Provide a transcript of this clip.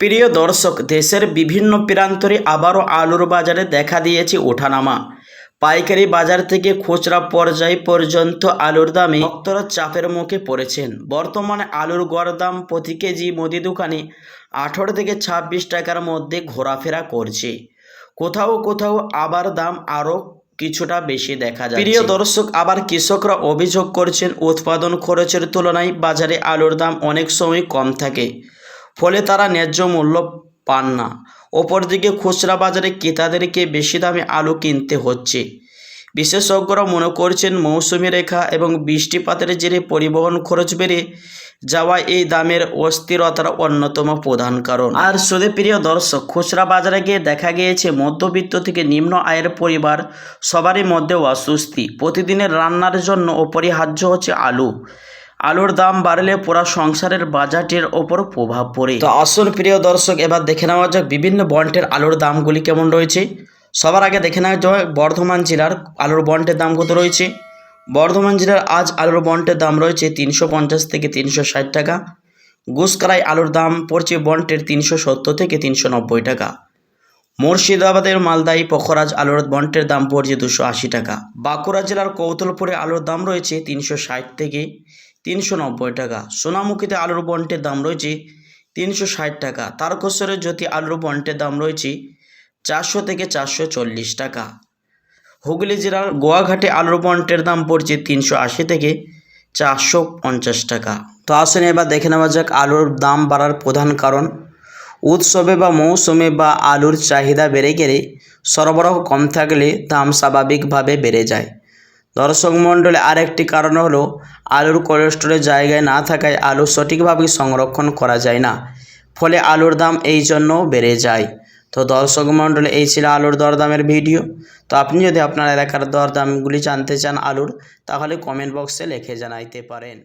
প্রিয় দর্শক, দেশের বিভিন্ন প্রান্তরে আবারও আলুর বাজারে দেখা দিয়েছে ওঠানামা। পাইকারি বাজার থেকে খুচরা পর্যায় পর্যন্ত আলুর দামে ভক্তরা চাপের মুখে পড়েছেন। বর্তমানে আলুর গড় দাম প্রতি কেজি মুদি দোকানে আঠারো থেকে ছাব্বিশ টাকার মধ্যে ঘোরাফেরা করছে। কোথাও কোথাও আবার দাম আরও কিছুটা বেশি দেখা যায় প্রিয় দর্শক, আবার কৃষকরা অভিযোগ করছেন, উৎপাদন খরচের তুলনায় বাজারে আলুর দাম অনেক সময় কম থাকে। ফলে তারা ন্যায্য মূল্য পান না। অপরদিকে খুচরা বাজারে ক্রেতাদেরকে বেশি দামে আলু কিনতে হচ্ছে। বিশেষজ্ঞরা মনে করছেন মৌসুমি রেখা এবং বৃষ্টিপাতের জেরে পরিবহন খরচ বেড়ে যাওয়া এই দামের অস্থিরতার অন্যতম প্রধান কারণ। আর শুধু প্রিয় দর্শক, খুচরা বাজারে গিয়ে দেখা গিয়েছে, মধ্যবিত্ত থেকে নিম্ন আয়ের পরিবার সবারই মধ্যে অস্বস্তি। প্রতিদিনের রান্নার জন্য অপরিহার্য হচ্ছে আলু। আলুর দাম বাড়লে পুরা সংসারের বাজেটের ওপর প্রভাব পড়ে। তো আসুন প্রিয় দর্শক, এবার দেখে নেওয়া যাক বিভিন্ন বন্টের আলুর দামগুলি কেমন রয়েছে। সবার আগে দেখে নেওয়া যাক বর্ধমান জেলার আলুর বন্টের দাম কত রয়েছে। বর্ধমান জেলার আজ আলুর বন্টের দাম রয়েছে তিনশো পঞ্চাশ থেকে তিনশো ষাট টাকা। গুসকারাই আলুর দাম পড়ছে বন্টের তিনশো সত্তর থেকে তিনশো নব্বই টাকা। মুর্শিদাবাদের মালদাই পখরাজ আলুর বন্টের দাম পড়ছে দুশো আশি টাকা। বাঁকুড়া জেলার কৌতলপুরে আলুর দাম রয়েছে তিনশো ষাট থেকে তিনশো নব্বই টাকা। সোনামুখীতে আলুর বন্টের দাম রয়েছে তিনশো ষাট টাকা। তারকেশ্বরে জ্যোতি আলুর বন্টের দাম রয়েছে চারশো থেকে চারশো চল্লিশ টাকা। হুগলি জেলার গোয়াঘাটে আলুর বন্টের দাম পড়ছে তিনশো আশি থেকে চারশো পঞ্চাশ টাকা। তো আসেন এবার দেখে নেওয়া যাক আলুর দাম বাড়ার প্রধান কারণ। উৎসবে বা মৌসুমে বা আলুর চাহিদা বেড়ে গেলে সরবরাহ কম থাকলে দাম স্বাভাবিকভাবে বেড়ে যায়। দর্শক মণ্ডলে আরেকটি কারণ হলো, আলুর কোলেস্টোরের জায়গায় না থাকায় আলু সঠিকভাবে সংরক্ষণ করা যায় না। ফলে আলুর দাম এই জন্য বেড়ে যায়। তো দর্শক মণ্ডলে এই ছিল আলুর দরদামের ভিডিও। তো আপনি যদি আপনার এলাকার দরদামগুলি জানতে চান আলুর, তাহলে কমেন্ট বক্সে লিখে জানাইতে পারেন।